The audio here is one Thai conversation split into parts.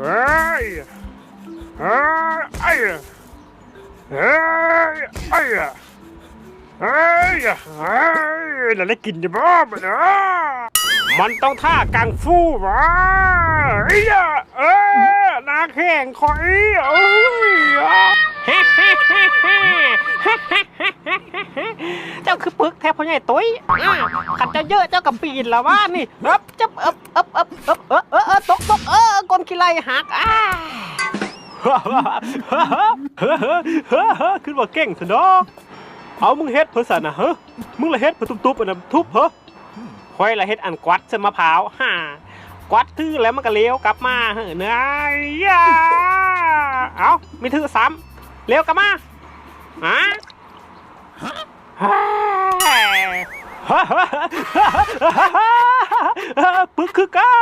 เฮ้ยเฮ้ยไอ้เฮ้ยไอ้เฮ้ยเฮ้ยแล้วได้กินจะบ้ามันนะมันต้องท่ากังฟูวะไอ้ยเอ้ยนาแข่งคอยเอ้ยเจ้าคือปึกแทบพ่อใหญ่ตุ้ยอ้าวขัดเจ้าเยอะเจ้ากับปีนละว่านี่เอ๊บจับเอ๊บเอ๊บเอ๊บเอ๊บเอ๊บเอ๊บเอ๊บตกตกเออกลน ขี้ไรหักอ้าขึ้นว่าเก่งสนอกเอามึงเฮ็ดเพื่อสันนะเฮ้มึงละเฮ็ดเพื่อทุบๆอันนั้นทุบเหรอค่อยละเฮ็ดอันกวัดเสมะพร้าวฮ่ากวัดทื่อแล้วมันก็เลี้ยวกลับมาเฮ้อเนื้อยาเอามีทื่อซ้ำเลี้ยวกลับมาฮะฮ่า ปึกคือเก้า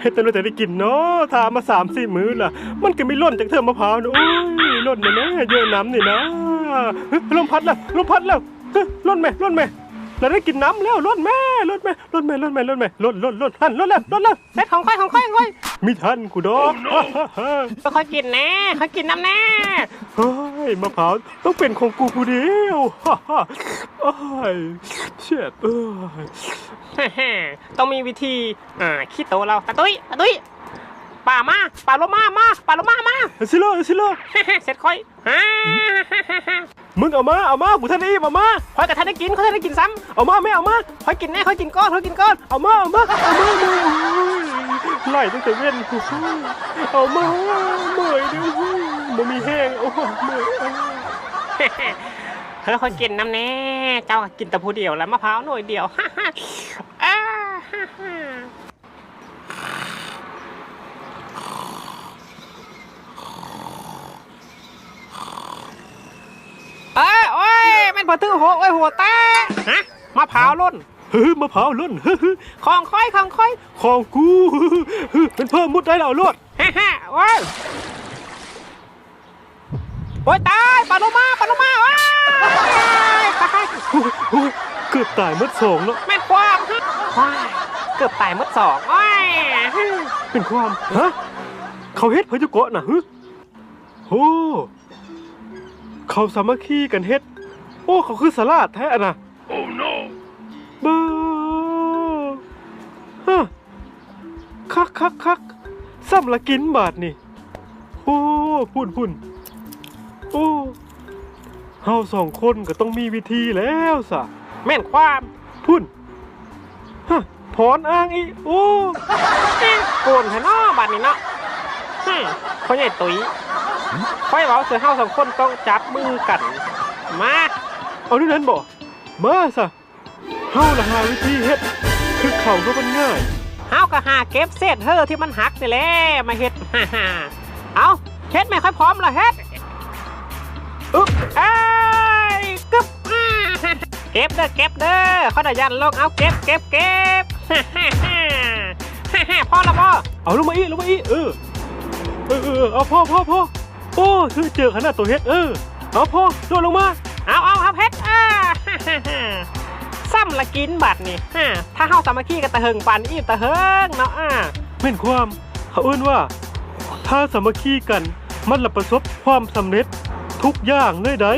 เฮ็ดแต่เราแต่ได้กินเนาะทามาสามสี่มื้อล่ะ มันก็ไม่ล่นจากเธอมะพร้าวนะโอ้ยล่นนะนะเยอะน้ำนี่นะลมพัดแล้วลมพัดแล้วเฮ้ยล่นไหมล่นไหมเราได้กินน้ำแล้วล่นแม่ล่นแม่ล่นแม่ล่นแม่ล่นแม่ล่นล่นล่นท่านล่นแล้วล่นแล้วเซ็ตของค่อยของค่อยของค่อยมีท่านกูดอกค่อยกินแน่ค่อยกินน้ำแน่ มะพร้าวต้องเป็นของกูผู้เดียวฮ่าฮ่าเอ้ยเช็ดเอ้ยฮ่าๆต้องมีวิธีอ่าขี้โตเราตาตุ้ยตาตุ้ยป่ามาป่าโลมามาป่าโลมามา เอาสิเลเอาสิเลเสร็จค่อยฮ่ามึงเอามาเอามากูท่านอีมามาค่อยกับท่านได้กินค่อยท่านได้กินซ้เอามาไม่เอามาำค่อยกินแน่ค่อยกินก้อนค่อยกินก้อนเอามาเอามาเอามาเอามาไล่ตั้งแต่เว้นกูเอามาเมื่อยเดี๋ยว มันมีแห้งโอ้ยเมื่อเฮ้ยค่อยกินน้ำแน่เจ้ากินแต่ผู้เดียวแล้วมะพร้าวหน่วยเดียวฮ่าฮ่าอ่าฮ่าฮ่าเอ้ยโอ้ยม่นพอตื้อหัวโอ้ยหัวตาฮะมะพร้าวล้นเฮ้ยมะพร้าวล้นเฮ้ยของค่อยของค่อยของกูเฮ้ยเป็นเพิ่มมุดได้แล้วลวดฮ่าฮ่าโอ้ย โอ้ยตายปลาโลมาปลาโลมาว้ายโอ้ยโอ้ยเกือบตายมัดสองแล้วแม่นความฮะว้ายเกือบตายหมดสองว้ายเป็นความฮะเขาเฮ็ดเพื่อจะเกาะน่ะฮึโอ้เขาสามัคคีกันเฮ็ด โอ้เขาคือสลาดแท้อะนะโอ้ no บ้าฮะคักคักคักซ้ำละกินบาทนี่ โอ้พุ่นพุ่น โอ้เฮาสองคนก็ต้องมีวิธีแล้วสะแม่นความพุ่นฮะถอนอ้างอีโอ้โกนแท้นาะบัดนี้เนาะฮึเขาใหญ่ตุ๋ยค่อยเว้าเสือเฮาสองคนต้องจับมือกัน มาเอาด้วยนั้นบ่มาซะเฮาละหาวิธีเฮ็ดคือเข่าก็มันง่ายเฮาก็หาเก็บเศษเธอที่มันหักนี่แหละมาเฮ็ดฮ่าฮ่าเอาเฮ็ดไม่ค่อยพร้อมละเฮ็ด อึ๊บไอ้ายกึ๊บอ่าฮ่าเก็บเด้อเก็บเด้อเขาได้ยันลงเอาเก็บเก็บเก็บฮ่าฮ่าฮ่าฮ่าฮ่าพอละบ่เอาลงมาอีกลงมาอีกเออเออเออเอาพ่อพ่อพ่อโอ้คือเจอขนาดตัวเฮ็ดเออเอาพ่อโดดลงมาเอาเอาเอาเพชรอ่าฮ่าฮ่าฮ่าซ้ำละกินบัตรนี่ฮ่าถ้าเฮาสามัคคีกันตะเหิงปันอีตะเหิงเนาะอ่าแม่นความเขาเอื้นว่า ถ้าสามัคคีกันมันละประสบความสำเร็จ ทุกอย่างเลยได้